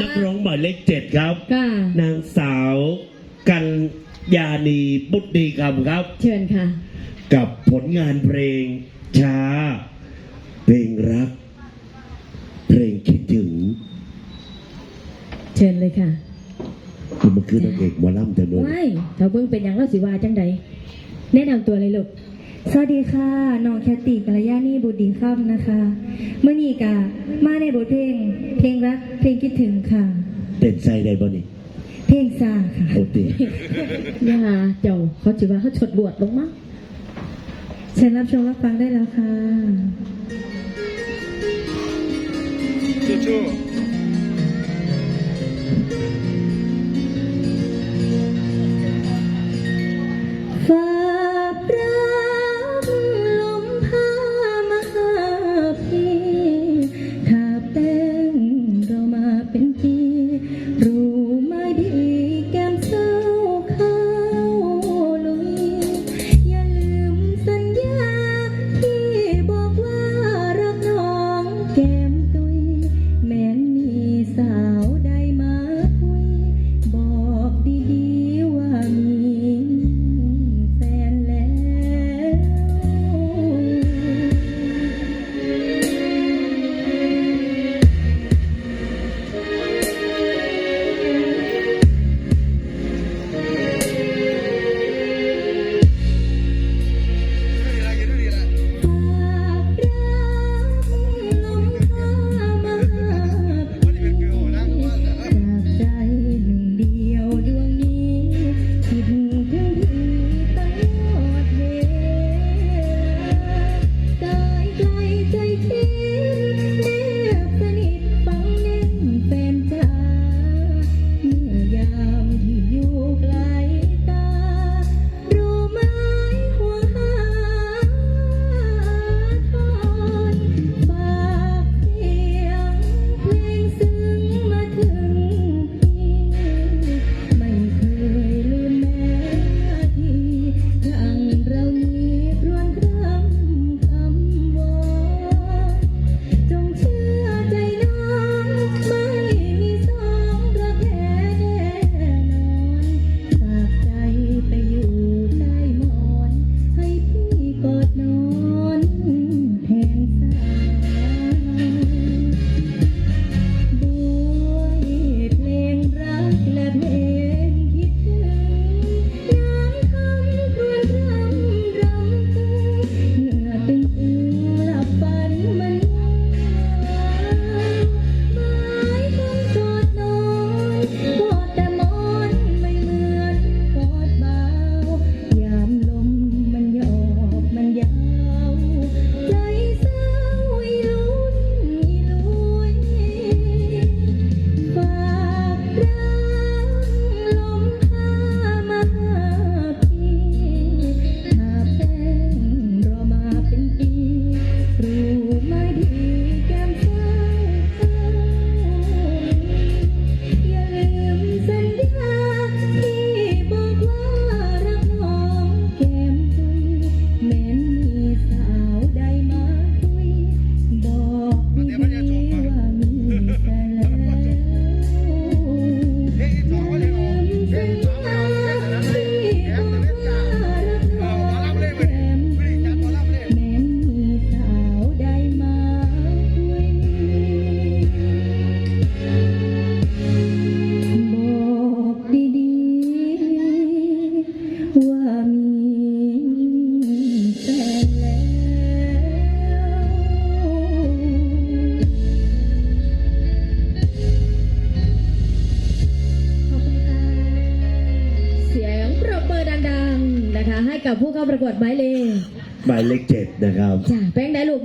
นักร้องหมายเลขเจ็ดครับนางสาวกัญญาณีบุตรดีคำครับ เชิญค่ะ กับผลงานเพลงช้า เพลงรัก เพลงคิดถึงเชิญเลยค่ะคือมันคือนางเอกหมอลำเธอเดยไม่เขาเพิ่งเป็นยังเล่าสิวาจังใดแนะนำตัวเลยลูก สวัสดีค่ะ น้องแคตี้กัลยา ค่ำนะคะเมื่อนี้กะมาในบทเพลง เพลงรักเพลงคิดถึงค่ะเป็นใส่ได้บ่นี่เพลงซาค่ะโอติย่าเจ้าเขาจิว่าเขาฉดบวชลงมั้งเชิญรับชมรับฟังได้แล้วค่ะ ดังๆนะคะ ให้กับผู้เข้าประกวดหมายเลขหมายเลขเจ็ดนะครับจ้าแป้งได้ลูก